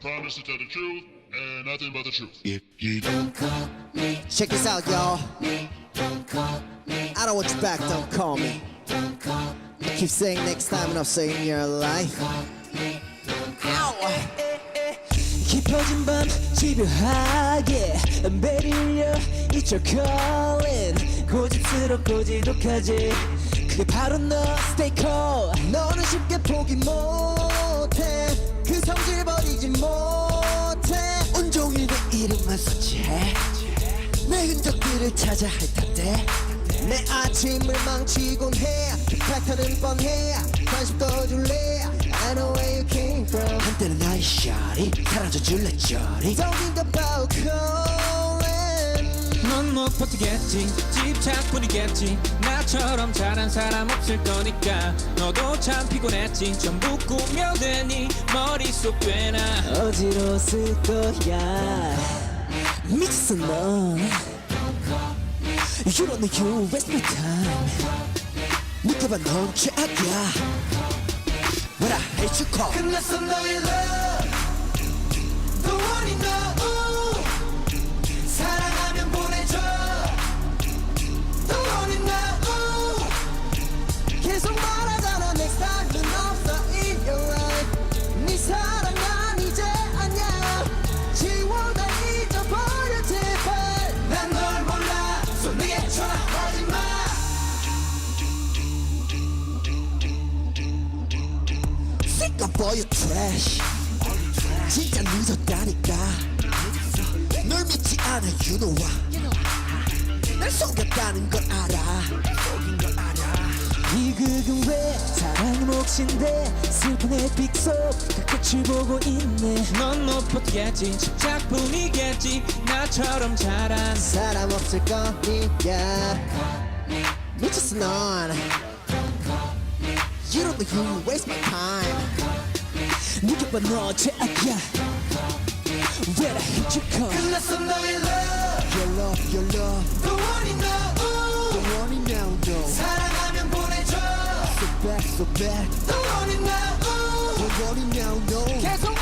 promise to tell the truth and nothing but the truth. If you don't Check this out, y'all. I don't want you back, don't call me. I keep saying next time and I'll say in your life. Ow! 깊어진 밤 집요하게 매일 울려 It's your calling 고집스럽고 지독하지 그게 바로 너 Stay cool 너는 쉽게 포기 못해 그 성질 버리지 못해. 온종일 내 이름만 서치해. 내 흔적들을 찾아 핥았대 내 아침을 망치곤 해그 패턴은 뻔해. 관심 떠줄래? I know where you came from. 한때는 나의 샤리. 사라져줄래 저리? Talking about calling 넌못 버티겠지. 집착뿐이겠지. 나처럼 잘한 사람 없을 거니까. 너도 참 피곤했지. 전부 꾸며대니 머릿속 꽤나. 어지러웠을 거야. 미쳤어 넌 You don't know you waste my time. 느껴봐 넌 최악이야. What I hate you call 끝났어 너의 love All your trash. 진짜 늦었다니까. 널 믿지 않아 you know why. 날 속였다는 걸 알아. 이 극은 왜 사랑이 몫인데 슬픈 에픽 속그 끝을 보고 있네. 넌못 버티겠지? 집착뿐이겠지. 나처럼 잘한 사람 없을 거니까. 미쳤어 넌 You don't know you waste my time 느껴봐 너 죄악이야 When I hit you come 끝났어 너의 love Your love your love Don't worry now Don't worry now no 사랑하면 보내줘 So back so back Don't worry now Don't worry now no 계속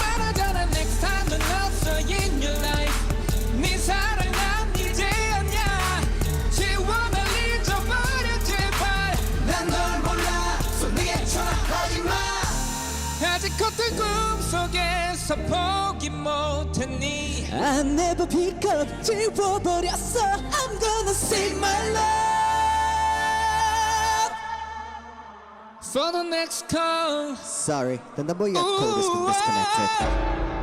꿈속에서 포기 못했니 I never pick up 지워버렸어 I'm gonna save my love For the next call Sorry, the number you called has been disconnected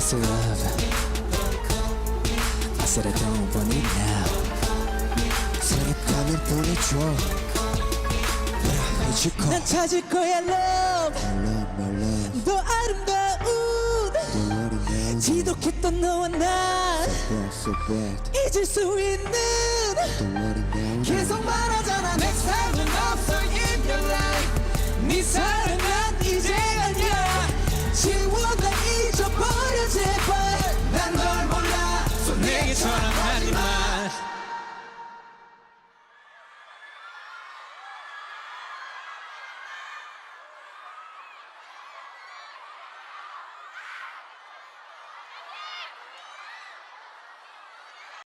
What's love? I said I don't want it now 생각하면 보내줘 But I hate you call 난 찾을 거야 love My love, my love 더 아름다운 Don't worry now 지독했던 너와 난 So bad, so bad 잊을 수 있는 don't worry now 계속 말하잖아 Next time은 없어 사랑이 전한 하지만